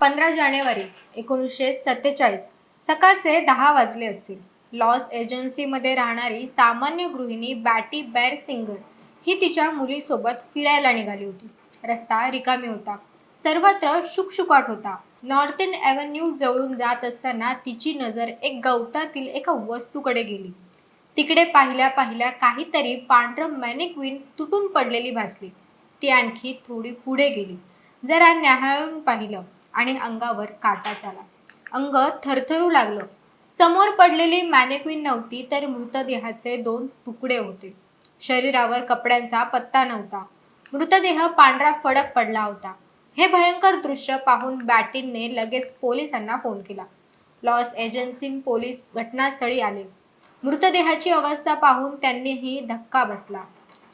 पंधरा जानेवारी एकोणीसशे सत्तेचाळीस. सकाळचे दहा वाजले असतील. लॉस एजन्सीमध्ये राहणारी सामान्य गृहिणी बॅटी बॅर सिंगर ही तिच्या मुलीसोबत फिरायला निघाली होती. रस्ता रिकामी होता. सर्वत्र शुकशुकाट होता. नॉर्थन ॲव्हन्यू जवळून जात असताना तिची नजर एक गवतातील एका वस्तूकडे गेली. तिकडे पाहिल्या पाहिल्या काहीतरी पांढरं मॅनिक्विन तुटून पडलेली भासली. ती आणखी थोडी पुढे गेली. जरा न्याहाळून पाहिलं. आणि अंगावर काटाच आला अंग थरथरू लागलं. समोर पडलेली मॅनेक्विन नव्हती तर मृतदेहाचे दोन तुकडे होते. शरीरावर कपड्यांचा पत्ता नव्हता. मृतदेह पांढरा फडक पडला होता. हे भयंकर दृश्य पाहून बॅटिनने लगेच पोलिसांना फोन केला. लॉस एजन्सी पोलीस घटनास्थळी आले. मृतदेहाची अवस्था पाहून त्यांनीही धक्का बसला.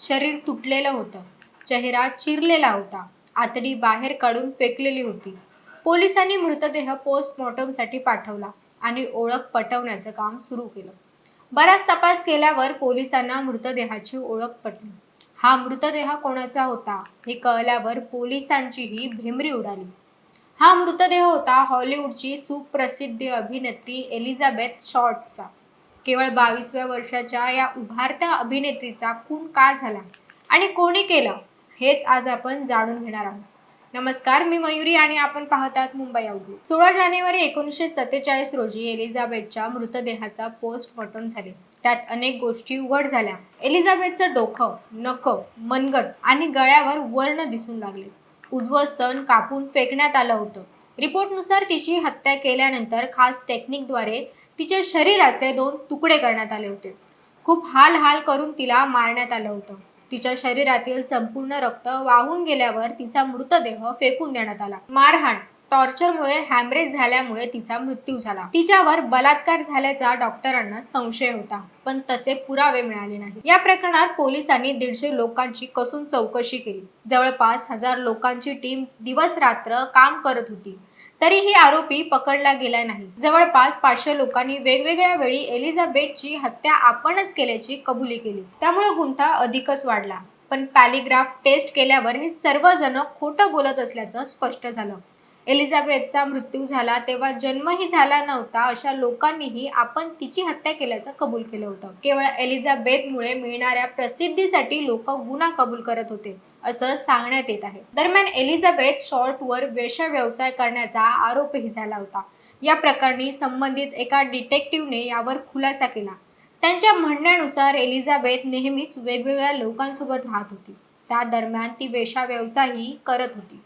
शरीर तुटलेलं होतं. चेहरा चिरलेला होता. आतडी बाहेर काढून फेकलेली होती. पोलिसांनी मृतदेह पोस्टमॉर्टमसाठी पाठवला आणि ओळख पटवण्याचं काम सुरू केलं. बराच तपास केल्यावर पोलिसांना मृतदेहाची ओळख पटली. हा मृतदेह कोणाचा होता हे कळल्यावर पोलिसांचीही भेमरी उडाली. हा मृतदेह होता हॉलिवूडची सुप्रसिद्ध अभिनेत्री एलिझाबेथ शॉर्टचा केवळ बावीसव्या वर्षाच्या या उभारत्या अभिनेत्रीचा खून का झाला आणि कोणी केलं हेच आज आपण जाणून घेणार आहोत. नमस्कार मी मयुरी आणि आपण पाहत आहात मुंबई आउटलुक सोळा जानेवारी एकोणीसशे सत्तेचाळीस रोजी एलिझाबेथच्या मृतदेहाचा पोस्टमॉर्टम झाले. त्यात अनेक गोष्टी उघड झाल्या. एलिझाबेथचं डोकं नख मनगट आणि गळ्यावर वर्ण दिसून लागले. उजवं स्तन कापून फेकण्यात आलं होतं. रिपोर्टनुसार तिची हत्या केल्यानंतर खास टेक्निकद्वारे तिच्या शरीराचे दोन तुकडे करण्यात आले होते. खूप हाल हाल करून तिला मारण्यात आलं होतं. तिच्या शरीरातील संपूर्ण रक्त वाहून गेल्यावर तिचा मृतदेह फेकून देण्यात आला. मारहाण टॉर्चरमुळे हॅमरेज झाल्यामुळे तिचा मृत्यू झाला. तिच्यावर बलात्कार झाल्याचा डॉक्टरांना संशय होता पण तसे पुरावे मिळाले नाही या प्रकरणात पोलिसांनी दीडशे लोकांची कसून चौकशी केली. जवळपास हजार लोकांची टीम दिवस रात्र काम करत होती. तरीही आरोपी पकडला गेला नाही. जवळपास पाचशे लोकांनी वेगवेगळ्या वेळी एलिझाबेथची हत्या आपणच केल्याची कबुली केली. त्यामुळे गुंता अधिकच वाढला. पण पॅलिग्राफ टेस्ट केल्यावर हे सर्वजण खोटं बोलत असल्याचं स्पष्ट झालं. एलिझाबेथचा मृत्यू झाला. तेव्हा जन्मही झाला नव्हता. अशा लोकांनीही आपण तिची हत्या केल्याचं कबूल केलं होतं. केवळ एलिझाबेथमुळे मिळणाऱ्या प्रसिद्धीसाठी लोक गुन्हा कबूल करत होते असं सांगण्यात येत आहे. दरम्यान एलिझाबेथ शॉर्टवर वेश्या व्यवसाय करण्याचा आरोपही झाला होता. या प्रकरणी संबंधित एका डिटेक्टिव्हने यावर खुलासा केला. त्यांच्या म्हणण्यानुसार एलिझाबेथ नेहमीच वेगवेगळ्या लोकांसोबत राहत होती. त्या दरम्यान ती वेशा व्यवसायही करत होती.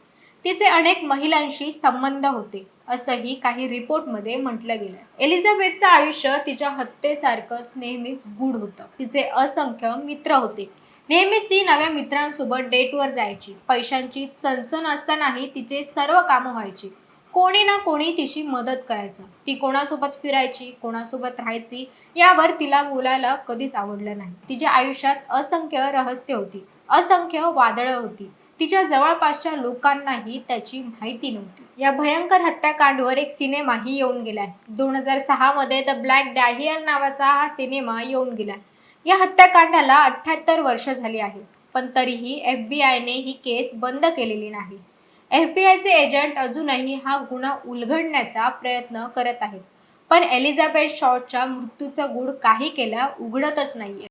तिचे अनेक महिलांशी संबंध होते असंही काही रिपोर्टमध्ये म्हटलं गेलं एलिझाबेथचं आयुष्य तिच्या हत्येसारखंच नेहमीच गुढ होतं. तिचे असंख्य मित्र होते. नेहमीच ती नव्या मित्रांसोबत डेटवर जायची. पैशांची चणचण असतानाही तिचे सर्व कामं व्हायची. कोणी ना कोणी तिची मदत करायचं. ती कोणासोबत फिरायची कोणासोबत राहायची यावर तिला बोलायला कधीच आवडलं नाही. तिच्या आयुष्यात असंख्य रहस्य होती. असंख्य वादळं होती. तिच्या जवळपासच्या लोकांनाही त्याची माहिती नव्हती. या भयंकर हत्याकांडवर एक सिनेमाही येऊन गेलाय. दोन हजार सहा मध्ये द ब्लॅक डॅहियल नावाचा हा सिनेमा येऊन गेलाय. या हत्याकांडाला अठ्याहत्तर वर्ष झाली आहेत पण तरीही एफ बी आयने ही केस बंद केलेली नाही. एफ बी आयचे एजंट अजूनही हा गुन्हा उलगडण्याचा प्रयत्न करत आहेत पण एलिझाबेथ शॉर्टच्या मृत्यूचा गुड काही केला उघडतच नाहीये.